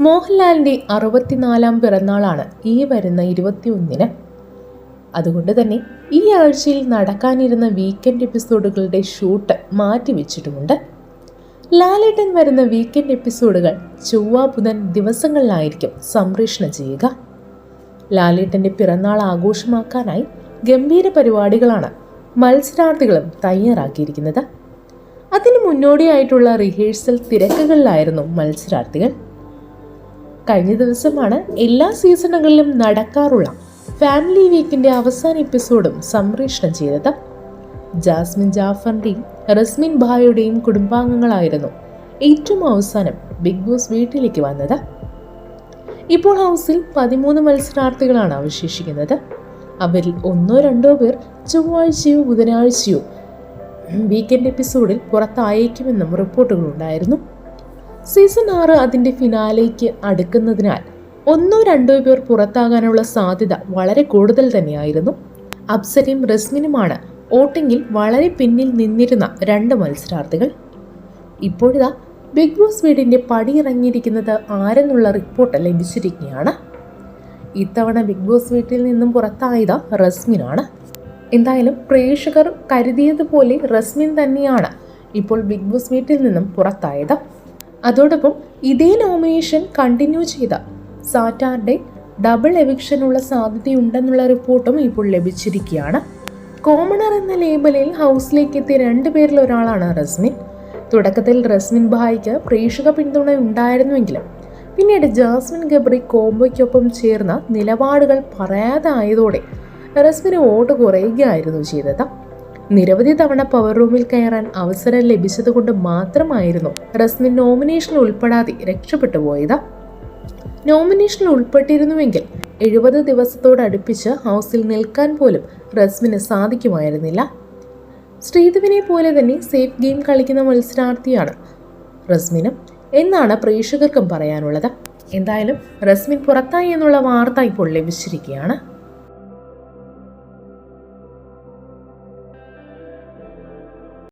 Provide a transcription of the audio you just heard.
മോഹൻലാലിന്റെ അറുപത്തിനാലാം പിറന്നാളാണ് ഈ വരുന്ന ഇരുപത്തിയൊന്നിന്. അതുകൊണ്ട് തന്നെ ഈ ആഴ്ചയിൽ നടക്കാനിരുന്ന വീക്കെൻഡ് എപ്പിസോഡുകളുടെ ഷൂട്ട് മാറ്റിവെച്ചിട്ടുമുണ്ട്. ലാലേട്ടൻ വരുന്ന വീക്കെൻഡ് എപ്പിസോഡുകൾ ചൊവ്വ ബുധൻ ദിവസങ്ങളിലായിരിക്കും സംപ്രേഷണം ചെയ്യുക. ലാലേട്ടന്റെ പിറന്നാൾ ആഘോഷമാക്കാനായി ഗംഭീര പരിപാടികളാണ് മത്സരാർത്ഥികളും തയ്യാറാക്കിയിരിക്കുന്നത്. അതിന് മുന്നോടിയായിട്ടുള്ള റിഹേഴ്സൽ തിരക്കുകളിലായിരുന്നു മത്സരാർത്ഥികൾ. കഴിഞ്ഞ ദിവസമാണ് എല്ലാ സീസണുകളിലും നടക്കാറുള്ള ഫാമിലി വീക്കിന്റെ അവസാന എപ്പിസോഡും സംപ്രേഷണം ചെയ്തത്. ജാസ്മിൻ ജാഫറിന്റെയും റസ്മിൻ ഭായുടെയും കുടുംബാംഗങ്ങളായിരുന്നു ഏറ്റവും അവസാനം ബിഗ് ബോസ് വീട്ടിലേക്ക് വന്നത്. ഇപ്പോൾ ഹൗസിൽ പതിമൂന്ന് മത്സരാർത്ഥികളാണ് അവശേഷിക്കുന്നത്. അവരിൽ ഒന്നോ രണ്ടോ പേർ ചൊവ്വാഴ്ചയോ ബുധനാഴ്ചയോ വീക്കെൻഡ് എപ്പിസോഡിൽ പുറത്തായേക്കുമെന്നും റിപ്പോർട്ടുകളുണ്ടായിരുന്നു. സീസൺ ആറ് അതിന്റെ ഫിനാലേക്ക് അടുക്കുന്നതിനാൽ ഒന്നോ രണ്ടോ പേർ പുറത്താകാനുള്ള സാധ്യത വളരെ കൂടുതൽ തന്നെയായിരുന്നു. അപ്സരയും റസ്മിനുമാണ് വോട്ടിങ്ങിൽ വളരെ പിന്നിൽ നിന്നിരുന്ന രണ്ട് മത്സരാർത്ഥികൾ. ഇപ്പോഴിതാ ബിഗ് ബോസ് വീടിന്റെ പടിയിറങ്ങിയിരിക്കുന്നത് ആരെന്നുള്ള റിപ്പോർട്ട് ലഭിച്ചിരിക്കുകയാണ്. ഇത്തവണ ബിഗ് ബോസ് വീട്ടിൽ നിന്നും പുറത്തായത് റസ്മിനാണ്. എന്തായാലും പ്രേക്ഷകർ കരുതിയതുപോലെ റസ്മിൻ തന്നെയാണ് ഇപ്പോൾ ബിഗ് ബോസ് വീട്ടിൽ നിന്നും പുറത്തായത്. അതോടൊപ്പം ഇതേ നോമിനേഷൻ കണ്ടിന്യൂ ചെയ്ത സാറ്റാർഡെ ഡബിൾ എവിക്ഷനുള്ള സാധ്യതയുണ്ടെന്നുള്ള റിപ്പോർട്ടും ഇപ്പോൾ ലഭിച്ചിരിക്കുകയാണ്. കോമണർ എന്ന ലേബലിൽ ഹൗസിലേക്ക് എത്തിയ രണ്ടുപേരിൽ ഒരാളാണ് റസ്മിൻ. തുടക്കത്തിൽ റസ്മിൻ ഭായിക്ക് പ്രേക്ഷക പിന്തുണ ഉണ്ടായിരുന്നുവെങ്കിലും പിന്നീട് ജാസ്മിൻ ഗബ്രി കോംബോയ്ക്കൊപ്പം ചേർന്ന നിലപാടുകൾ പറയാതായതോടെ റസ്മിന് വോട്ട് കുറയുകയായിരുന്നു ചെയ്തത്. നിരവധി തവണ പവർ റൂമിൽ കയറാൻ അവസരം ലഭിച്ചതുകൊണ്ട് മാത്രമായിരുന്നു റസ്മിൻ നോമിനേഷൻ ഉൾപ്പെടാതെ രക്ഷപ്പെട്ടു പോയത്. നോമിനേഷനിൽ ഉൾപ്പെട്ടിരുന്നുവെങ്കിൽ എഴുപത് ദിവസത്തോടടുപ്പിച്ച് ഹൗസിൽ നിൽക്കാൻ പോലും റസ്മിന് സാധിക്കുമായിരുന്നില്ല. ശ്രീധുവിനെ പോലെ തന്നെ സേഫ് ഗെയിം കളിക്കുന്ന മത്സരാർത്ഥിയാണ് റസ്മിനും എന്നാണ് പ്രേക്ഷകർക്കും പറയാനുള്ളത്. എന്തായാലും റസ്മിൻ പുറത്തായി എന്നുള്ള വാർത്ത ഇപ്പോൾ ലഭിച്ചിരിക്കുകയാണ്.